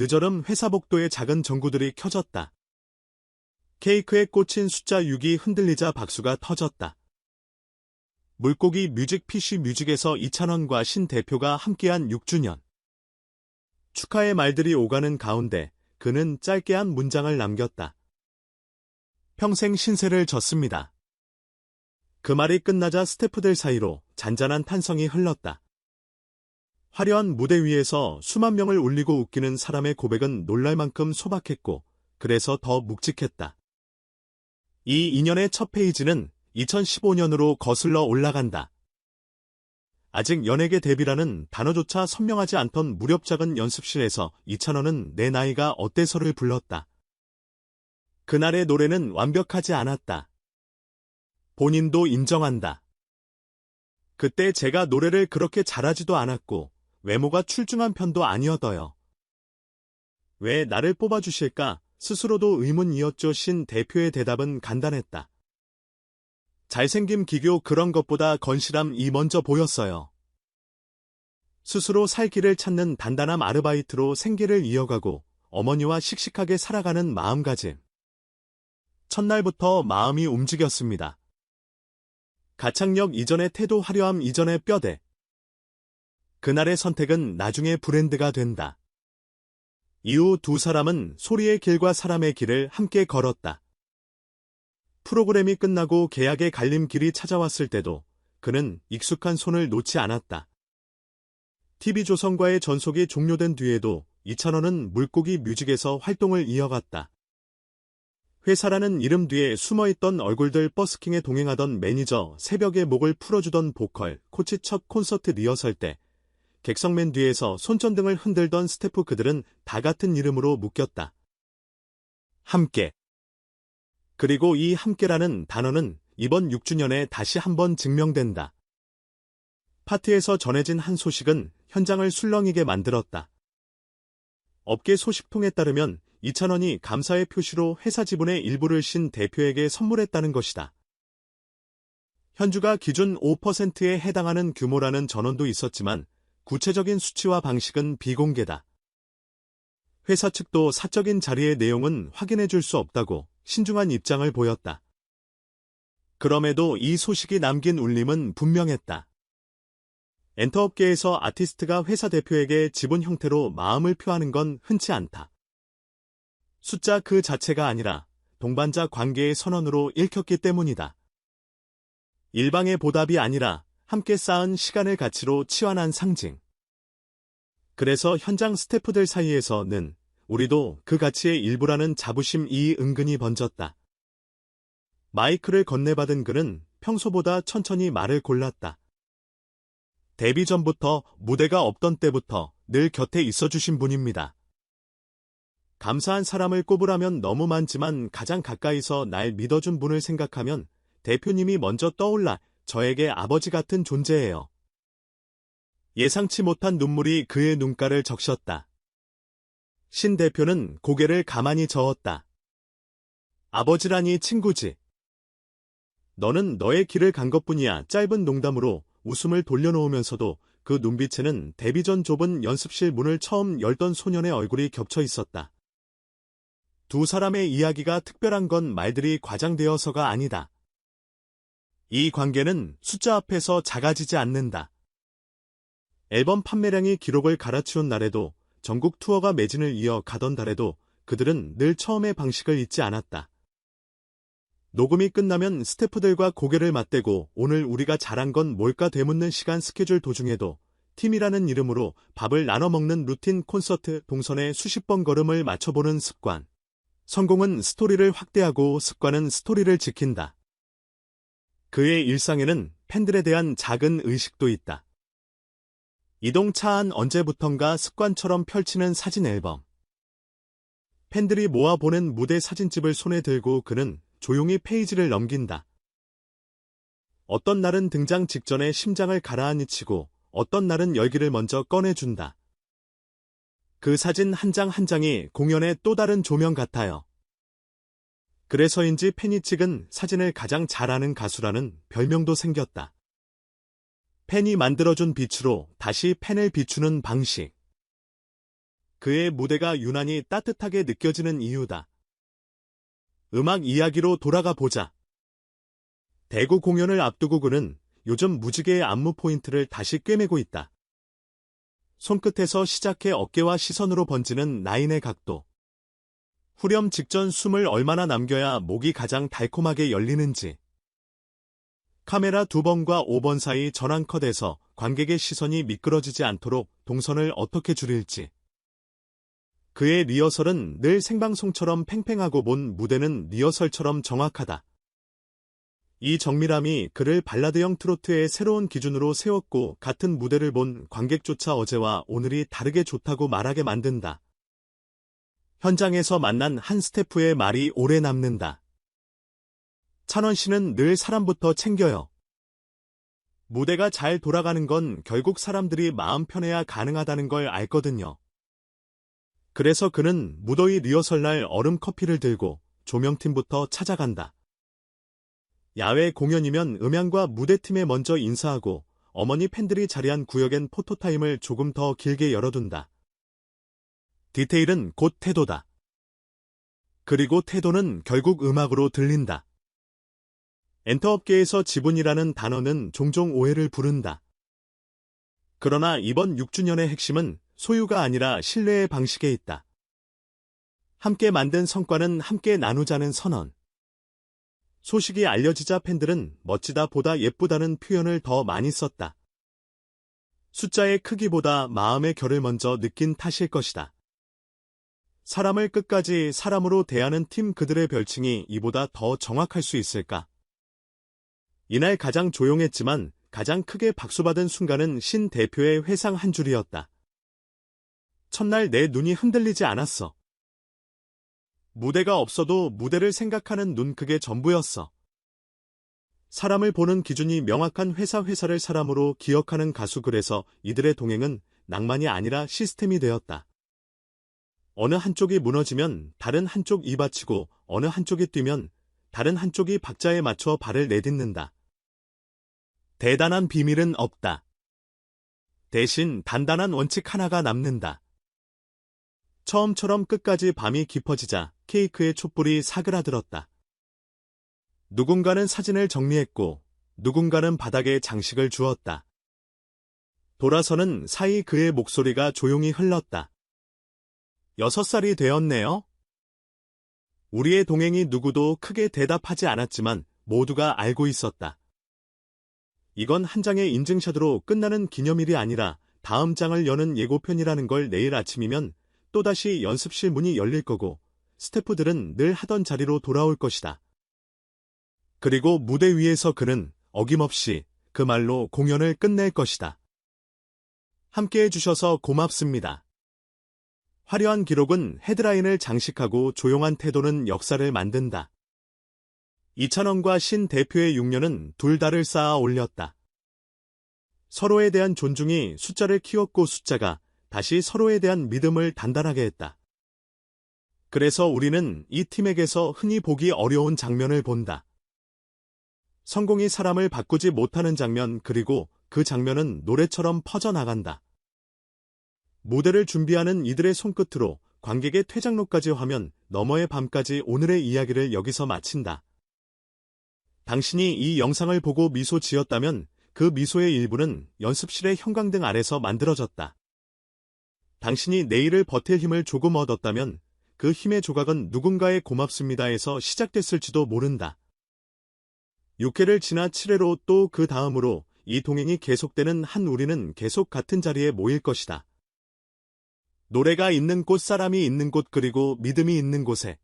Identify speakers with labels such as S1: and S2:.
S1: 늦어름 회사 복도에 작은 전구들이 켜졌다. 케이크에 꽂힌 숫자 6이 흔들리자 박수가 터졌다. 물고기 뮤직 PC 뮤직에서 이찬원과 신 대표가 함께한 6주년. 축하의 말들이 오가는 가운데 그는 짧게 한 문장을 남겼다. 평생 신세를 졌습니다. 그 말이 끝나자 스태프들 사이로 잔잔한 탄성이 흘렀다. 화려한 무대 위에서 수만 명을 울리고 웃기는 사람의 고백은 놀랄 만큼 소박했고, 그래서 더 묵직했다. 이 인연의 첫 페이지는 2015년으로 거슬러 올라간다. 아직 연예계 데뷔라는 단어조차 선명하지 않던 무렵 작은 연습실에서 이찬원은 내 나이가 어때서를 불렀다. 그날의 노래는 완벽하지 않았다. 본인도 인정한다. 그때 제가 노래를 그렇게 잘하지도 않았고 외모가 출중한 편도 아니었어요. 왜 나를 뽑아주실까 스스로도 의문이었죠 신 대표의 대답은 간단했다. 잘생김 기교 그런 것보다 건실함이 먼저 보였어요. 스스로 살 길을 찾는 단단함 아르바이트로 생계를 이어가고 어머니와 씩씩하게 살아가는 마음가짐. 첫날부터 마음이 움직였습니다. 가창력 이전의 태도 화려함 이전의 뼈대. 그날의 선택은 나중에 브랜드가 된다. 이후 두 사람은 소리의 길과 사람의 길을 함께 걸었다. 프로그램이 끝나고 계약의 갈림길이 찾아왔을 때도 그는 익숙한 손을 놓지 않았다. TV조선과의 전속이 종료된 뒤에도 이찬원은 물고기 뮤직에서 활동을 이어갔다. 회사라는 이름 뒤에 숨어있던 얼굴들 버스킹에 동행하던 매니저, 새벽에 목을 풀어주던 보컬, 코치 첫 콘서트 리허설 때 객석맨 뒤에서 손전등을 흔들던 스태프 그들은 다 같은 이름으로 묶였다. 함께. 그리고 이 함께라는 단어는 이번 6주년에 다시 한번 증명된다. 파티에서 전해진 한 소식은 현장을 술렁이게 만들었다. 업계 소식통에 따르면 이찬원이 감사의 표시로 회사 지분의 일부를 신 대표에게 선물했다는 것이다. 현주가 기준 5%에 해당하는 규모라는 전원도 있었지만 구체적인 수치와 방식은 비공개다. 회사 측도 사적인 자리의 내용은 확인해 줄 수 없다고 신중한 입장을 보였다. 그럼에도 이 소식이 남긴 울림은 분명했다. 엔터업계에서 아티스트가 회사 대표에게 지분 형태로 마음을 표하는 건 흔치 않다. 숫자 그 자체가 아니라 동반자 관계의 선언으로 읽혔기 때문이다. 일방의 보답이 아니라 함께 쌓은 시간을 가치로 치환한 상징. 그래서 현장 스태프들 사이에서는 우리도 그 가치의 일부라는 자부심이 은근히 번졌다. 마이크를 건네받은 그는 평소보다 천천히 말을 골랐다. 데뷔 전부터 무대가 없던 때부터 늘 곁에 있어주신 분입니다. 감사한 사람을 꼽으라면 너무 많지만 가장 가까이서 날 믿어준 분을 생각하면 대표님이 먼저 떠올라 저에게 아버지 같은 존재예요. 예상치 못한 눈물이 그의 눈가를 적셨다. 신 대표는 고개를 가만히 저었다. 아버지라니 친구지. 너는 너의 길을 간 것뿐이야 짧은 농담으로 웃음을 돌려놓으면서도 그 눈빛에는 데뷔 전 좁은 연습실 문을 처음 열던 소년의 얼굴이 겹쳐 있었다. 두 사람의 이야기가 특별한 건 말들이 과장되어서가 아니다. 이 관계는 숫자 앞에서 작아지지 않는다. 앨범 판매량이 기록을 갈아치운 날에도 전국 투어가 매진을 이어 가던 달에도 그들은 늘 처음의 방식을 잊지 않았다. 녹음이 끝나면 스태프들과 고개를 맞대고 오늘 우리가 잘한 건 뭘까 되묻는 시간 스케줄 도중에도 팀이라는 이름으로 밥을 나눠 먹는 루틴 콘서트 동선에 수십 번 걸음을 맞춰보는 습관. 성공은 스토리를 확대하고 습관은 스토리를 지킨다. 그의 일상에는 팬들에 대한 작은 의식도 있다. 이동차 안 언제부턴가 습관처럼 펼치는 사진 앨범. 팬들이 모아보낸 무대 사진집을 손에 들고 그는 조용히 페이지를 넘긴다. 어떤 날은 등장 직전에 심장을 가라앉히고 어떤 날은 열기를 먼저 꺼내준다. 그 사진 한 장한 장이 공연의 또 다른 조명 같아요. 그래서인지 팬이 찍은 사진을 가장 잘하는 가수라는 별명도 생겼다. 팬이 만들어준 빛으로 다시 팬을 비추는 방식. 그의 무대가 유난히 따뜻하게 느껴지는 이유다. 음악 이야기로 돌아가 보자. 대구 공연을 앞두고 그는 요즘 무지개의 안무 포인트를 다시 꿰매고 있다. 손끝에서 시작해 어깨와 시선으로 번지는 라인의 각도. 후렴 직전 숨을 얼마나 남겨야 목이 가장 달콤하게 열리는지. 카메라 두 번과 5번 사이 전환컷에서 관객의 시선이 미끄러지지 않도록 동선을 어떻게 줄일지. 그의 리허설은 늘 생방송처럼 팽팽하고 본 무대는 리허설처럼 정확하다. 이 정밀함이 그를 발라드형 트로트의 새로운 기준으로 세웠고 같은 무대를 본 관객조차 어제와 오늘이 다르게 좋다고 말하게 만든다. 현장에서 만난 한 스태프의 말이 오래 남는다. 찬원 씨는 늘 사람부터 챙겨요. 무대가 잘 돌아가는 건 결국 사람들이 마음 편해야 가능하다는 걸 알거든요. 그래서 그는 무더위 리허설 날 얼음 커피를 들고 조명팀부터 찾아간다. 야외 공연이면 음향과 무대팀에 먼저 인사하고 어머니 팬들이 자리한 구역엔 포토타임을 조금 더 길게 열어둔다. 디테일은 곧 태도다. 그리고 태도는 결국 음악으로 들린다. 엔터업계에서 지분이라는 단어는 종종 오해를 부른다. 그러나 이번 6주년의 핵심은 소유가 아니라 신뢰의 방식에 있다. 함께 만든 성과는 함께 나누자는 선언. 소식이 알려지자 팬들은 멋지다 보다 예쁘다는 표현을 더 많이 썼다. 숫자의 크기보다 마음의 결을 먼저 느낀 탓일 것이다. 사람을 끝까지 사람으로 대하는 팀 그들의 별칭이 이보다 더 정확할 수 있을까? 이날 가장 조용했지만 가장 크게 박수받은 순간은 신 대표의 회상 한 줄이었다. 첫날 내 눈이 흔들리지 않았어. 무대가 없어도 무대를 생각하는 눈 그게 전부였어. 사람을 보는 기준이 명확한 회사 회사를 사람으로 기억하는 가수 그래서 이들의 동행은 낭만이 아니라 시스템이 되었다. 어느 한쪽이 무너지면 다른 한쪽 이 받치고 어느 한쪽이 뛰면 다른 한쪽이 박자에 맞춰 발을 내딛는다. 대단한 비밀은 없다. 대신 단단한 원칙 하나가 남는다. 처음처럼 끝까지 밤이 깊어지자 케이크의 촛불이 사그라들었다. 누군가는 사진을 정리했고 누군가는 바닥에 장식을 주었다. 돌아서는 사이 그의 목소리가 조용히 흘렀다. 여섯 살이 되었네요. 우리의 동행이 누구도 크게 대답하지 않았지만 모두가 알고 있었다. 이건 한 장의 인증샷으로 끝나는 기념일이 아니라 다음 장을 여는 예고편이라는 걸 내일 아침이면 또다시 연습실 문이 열릴 거고 스태프들은 늘 하던 자리로 돌아올 것이다. 그리고 무대 위에서 그는 어김없이 그 말로 공연을 끝낼 것이다. 함께 해주셔서 고맙습니다. 화려한 기록은 헤드라인을 장식하고 조용한 태도는 역사를 만든다. 이찬원과 신 대표의 6년은 둘 다를 쌓아 올렸다. 서로에 대한 존중이 숫자를 키웠고 숫자가 다시 서로에 대한 믿음을 단단하게 했다. 그래서 우리는 이 팀에게서 흔히 보기 어려운 장면을 본다. 성공이 사람을 바꾸지 못하는 장면 그리고 그 장면은 노래처럼 퍼져나간다. 무대를 준비하는 이들의 손끝으로 관객의 퇴장로까지 화면 너머의 밤까지 오늘의 이야기를 여기서 마친다. 당신이 이 영상을 보고 미소 지었다면 그 미소의 일부는 연습실의 형광등 아래서 만들어졌다. 당신이 내일을 버틸 힘을 조금 얻었다면 그 힘의 조각은 누군가의 고맙습니다에서 시작됐을지도 모른다. 6회를 지나 7회로 또 그 다음으로 이 동행이 계속되는 한 우리는 계속 같은 자리에 모일 것이다. 노래가 있는 곳 사람이 있는 곳 그리고 믿음이 있는 곳에